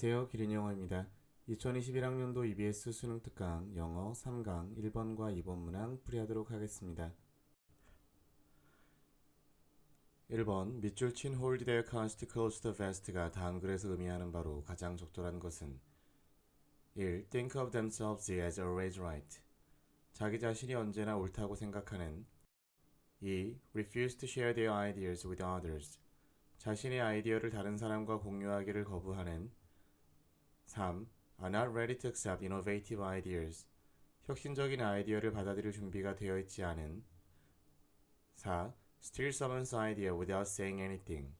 안녕하세요. 기린 영어입니다. 2021학년도 EBS 수능 특강 영어 3강 1번과 2번 문항 풀이하도록 하겠습니다. 1번 밑줄 친 hold their const close the vest가 다음 글에서 의미하는 바로 가장 적절한 것은 1. Think of themselves as always right. 자기 자신이 언제나 옳다고 생각하는 2. Refuse to share their ideas with others. 자신의 아이디어를 다른 사람과 공유하기를 거부하는 3. Are not ready to accept innovative ideas. 혁신적인 아이디어를 받아들일 준비가 되어 있지 않은 4. Steal someone's idea without saying anything.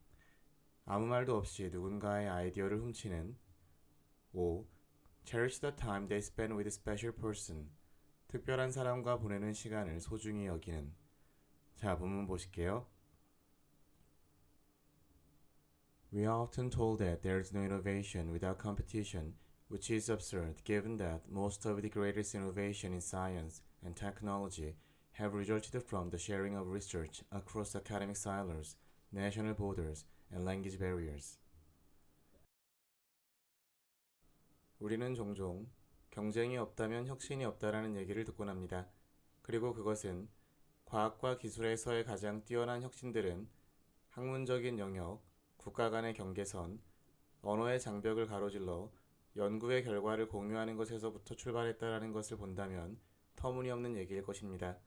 아무 말도 없이 누군가의 아이디어를 훔치는 5. Cherish the time they spend with a special person. 특별한 사람과 보내는 시간을 소중히 여기는 자, 본문 보실게요. We are often told that there is no innovation without competition, which is absurd given that most of the greatest innovation in science and technology have resulted from the sharing of research across academic silos, national borders, and language barriers. 우리는 종종 경쟁이 없다면 혁신이 없다라는 얘기를 듣곤 합니다. 그리고 그것은 과학과 기술에서의 가장 뛰어난 혁신들은 학문적인 영역, 국가 간의 경계선, 언어의 장벽을 가로질러 연구의 결과를 공유하는 것에서부터 출발했다라는 것을 본다면 터무니없는 얘기일 것입니다.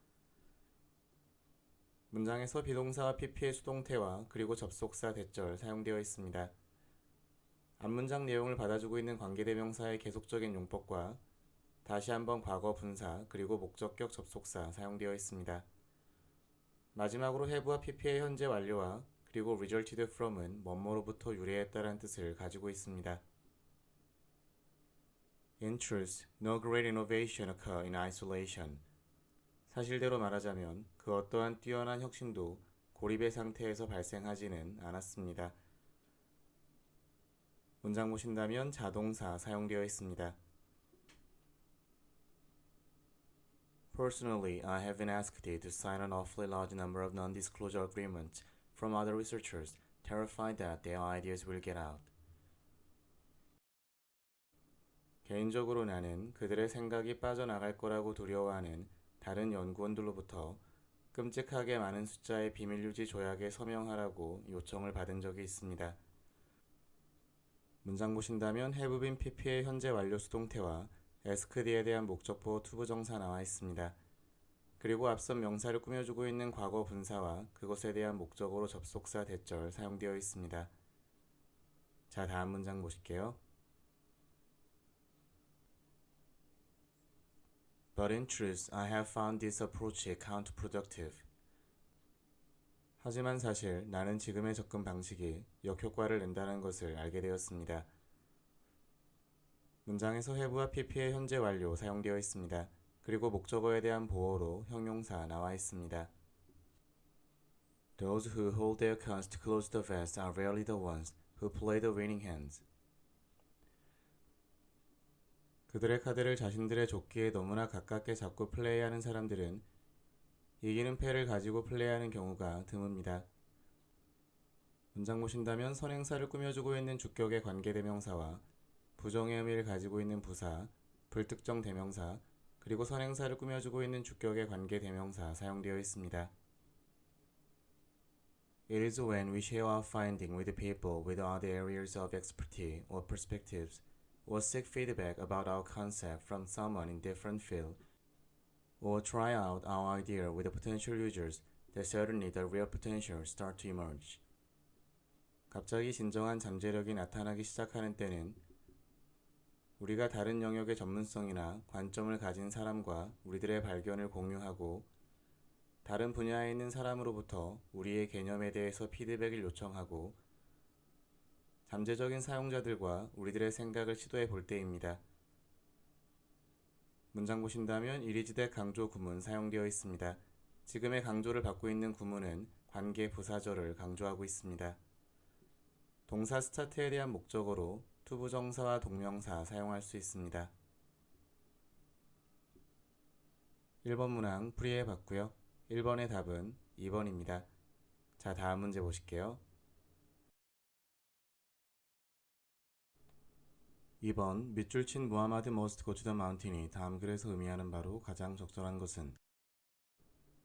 문장에서 비동사와 PP의 수동태와 그리고 접속사 대절 사용되어 있습니다. 앞문장 내용을 받아주고 있는 관계대명사의 계속적인 용법과 다시 한번 과거 분사 그리고 목적격 접속사 사용되어 있습니다. 마지막으로 have와 pp의 현재 완료와 그리고 resulted from은 뭐뭐로부터 유래했다라는 뜻을 가지고 있습니다. In truth, no great innovation occur in isolation. 사실대로 말하자면 그 어떠한 뛰어난 혁신도 고립의 상태에서 발생하지는 않았습니다. 문장 보신다면 자동사 사용되어 있습니다. Personally, I have been asked to sign an awfully large number of non-disclosure agreements from other researchers, terrified that their ideas will get out. 개인적으로 나는 그들의 생각이 빠져나갈 거라고 두려워하는 다른 연구원들로부터 끔찍하게 많은 숫자의 비밀 유지 조약에 서명하라고 요청을 받은 적이 있습니다. 문장 보신다면 been pp의 현재 완료 수동태와 asked에 대한 목적보 투부 정사 나와 있습니다. 그리고 앞선 명사를 꾸며주고 있는 과거 분사와 그것에 대한 목적어로 접속사 대절 사용되어 있습니다. 자, 다음 문장 보실게요. But in truth, I have found this approach counterproductive. 하지만 사실 나는 지금의 접근 방식이 역효과를 낸다는 것을 알게 되었습니다. 문장에서 have와 pp의 현재 완료 사용되어 있습니다. 그리고 목적어에 대한 보어로 형용사 나와 있습니다. Those who hold their cards close to the vest are rarely the ones who play the winning hands. 그들의 카드를 자신들의 조끼에 너무나 가깝게 잡고 플레이하는 사람들은 이기는 패를 가지고 플레이하는 경우가 드뭅니다. 문장 보신다면 선행사를 꾸며주고 있는 주격의 관계 대명사와 부정의 의미를 가지고 있는 부사, 불특정 대명사, 그리고 선행사를 꾸며주고 있는 주격의 관계 대명사 사용되어 있습니다. It is when we share our finding with people with other areas of expertise or perspectives, or seek feedback about our concept from someone in different field, or try out our idea with potential users that suddenly the real potential start to emerge. 갑자기 진정한 잠재력이 나타나기 시작하는 때는 우리가 다른 영역의 전문성이나 관점을 가진 사람과 우리들의 발견을 공유하고 다른 분야에 있는 사람으로부터 우리의 개념에 대해서 피드백을 요청하고 잠재적인 사용자들과 우리들의 생각을 시도해 볼 때입니다. 문장 보신다면 이리지대 강조 구문 사용되어 있습니다. 지금의 강조를 받고 있는 구문은 관계 부사절을 강조하고 있습니다. 동사 스타트에 대한 목적어로 투부정사와 동명사 사용할 수 있습니다. 1번 문항 풀이해 봤고요. 1번의 답은 2번입니다. 자, 다음 문제 보실게요. 2번 밑줄 친 무하마드 to the mountain이 다음 글에서 의미하는 바로 가장 적절한 것은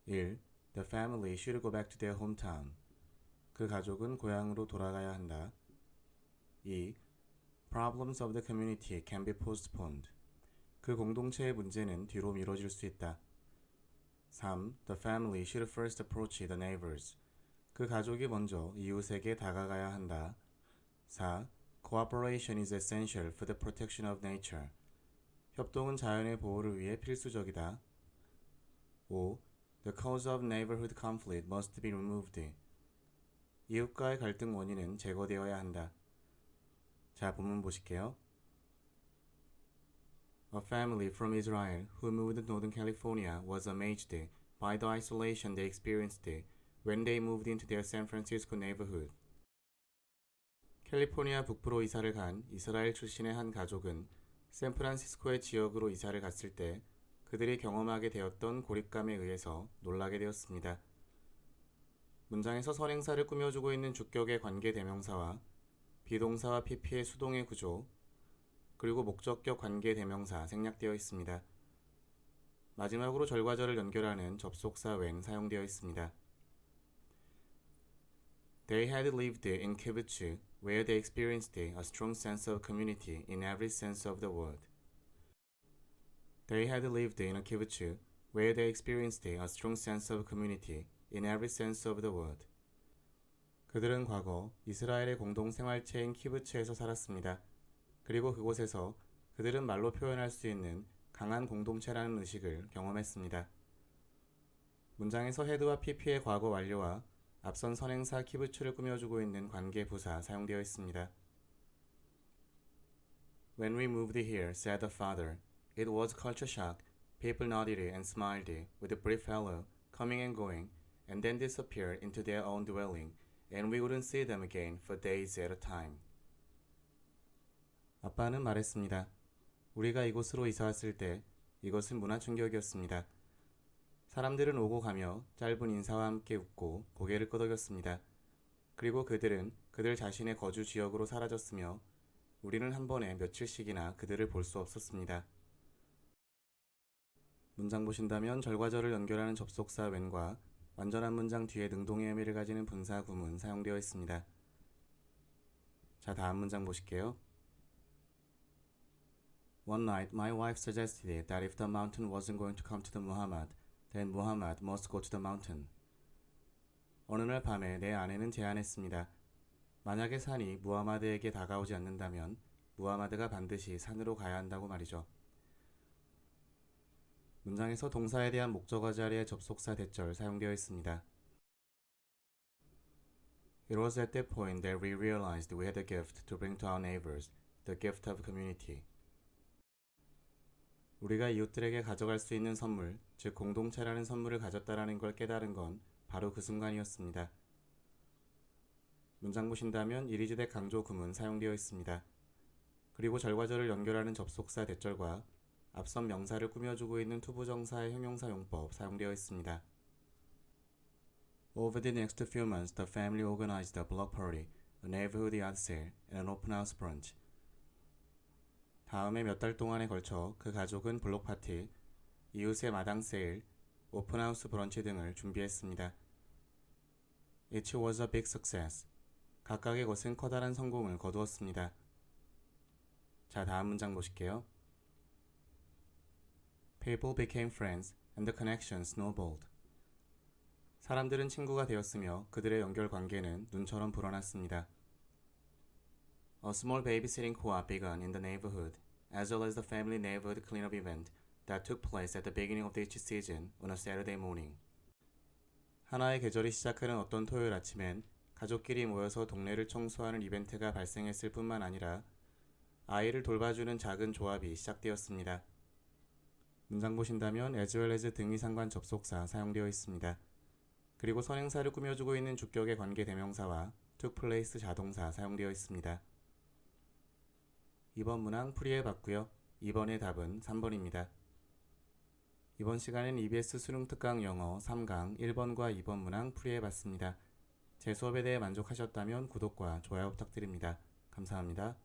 1. The family should go back to their hometown. 그 가족은 고향으로 돌아가야 한다. 2. Problems of the community can be postponed. 그 공동체의 문제는 뒤로 미뤄질 수 있다. 3. The family should first approach the neighbors. 그 가족이 먼저 이웃에게 다가가야 한다. 4. Cooperation is essential for the protection of nature. 협동은 자연의 보호를 위해 필수적이다. 5. The cause of neighborhood conflict must be removed. 이웃과의 갈등 원인은 제거되어야 한다. 자, 본문 보실게요. A family from Israel who moved to Northern California was amazed by the isolation they experienced when they moved into their San Francisco neighborhood. 캘리포니아 북부로 이사를 간 이스라엘 출신의 한 가족은 샌프란시스코의 지역으로 이사를 갔을 때 그들이 경험하게 되었던 고립감에 의해서 놀라게 되었습니다. 문장에서 선행사를 꾸며주고 있는 주격의 관계 대명사와 비동사와 PP의 수동의 구조, 그리고 목적격 관계 대명사 생략되어 있습니다. 마지막으로 절과절을 연결하는 접속사 when 사용되어 있습니다. They had lived in kibbutz where they experienced a strong sense of community in every sense of the word. They had lived in a kibbutz where they experienced a strong sense of community in every sense of the word. 그들은 과거 이스라엘의 공동 생활체인 키부츠에서 살았습니다. 그리고 그곳에서 그들은 말로 표현할 수 있는 강한 공동체라는 의식을 경험했습니다. 문장에서 헤드와 PP의 과거 완료와 앞선 선행사 키부츠를 꾸며주고 있는 관계 부사 사용되어 있습니다. When we moved here, said the father, it was culture shock. People nodded and smiled with a brief hello, coming and going, and then disappeared into their own dwelling, and we wouldn't see them again for days at a time. 아빠는 말했습니다. 우리가 이곳으로 이사 왔을 때 이것은 문화 충격이었습니다. 사람들은 오고 가며 짧은 인사와 함께 웃고 고개를 끄덕였습니다. 그리고 그들은 그들 자신의 거주 지역으로 사라졌으며 우리는 한 번에 며칠씩이나 그들을 볼 수 없었습니다. 문장 보신다면 절과절을 연결하는 접속사 when과 완전한 문장 뒤에 능동의 의미를 가지는 분사 구문 사용되어 있습니다. 자, 다음 문장 보실게요. One night, my wife suggested that if the mountain wasn't going to come to the Muhammad, then Muhammad must go to the mountain. 어느 날 밤에 내 아내는 제안했습니다. 만약에 산이 무하마드에게 다가오지 않는다면 무하마드가 반드시 산으로 가야 한다고 말이죠. 문장에서 동사에 대한 목적어 자리에 접속사 대절 사용되어 있습니다. It was at that point that we realized we had a gift to bring to our neighbors, the gift of community. 우리가 이웃들에게 가져갈 수 있는 선물, 즉 공동체라는 선물을 가졌다라는 걸 깨달은 건 바로 그 순간이었습니다. 문장 보신다면 이리즈대 강조 구문 사용되어 있습니다. 그리고 절과절을 연결하는 접속사 대절과 앞선 명사를 꾸며주고 있는 투부정사의 형용사 용법 사용되어 있습니다. Over the next few months, the family organized a block party, a neighborhood yard sale, and an open house brunch. 다음에 몇 달 동안에 걸쳐 그 가족은 블록 파티, 이웃의 마당 세일, 오픈하우스 브런치 등을 준비했습니다. It was a big success. 각각의 것은 커다란 성공을 거두었습니다. 자, 다음 문장 보실게요. People became friends and the connection snowballed. 사람들은 친구가 되었으며 그들의 연결 관계는 눈처럼 불어났습니다. A small babysitting co-op began in the neighborhood, as well as the family neighborhood cleanup event that took place at the beginning of each season on a Saturday morning. 하나의 계절이 시작하는 어떤 토요일 아침엔 가족끼리 모여서 동네를 청소하는 이벤트가 발생했을 뿐만 아니라 아이를 돌봐주는 작은 조합이 시작되었습니다. 문장 보신다면 as well as 등위 상관 접속사 사용되어 있습니다. 그리고 선행사를 꾸며주고 있는 주격의 관계 대명사와 took place 자동사 사용되어 있습니다. 이번 문항 풀이해 봤고요. 이번의 답은 3번입니다. 이번 시간엔 EBS 수능 특강 영어 3강 1번과 2번 문항 풀이해 봤습니다. 제 수업에 대해 만족하셨다면 구독과 좋아요 부탁드립니다. 감사합니다.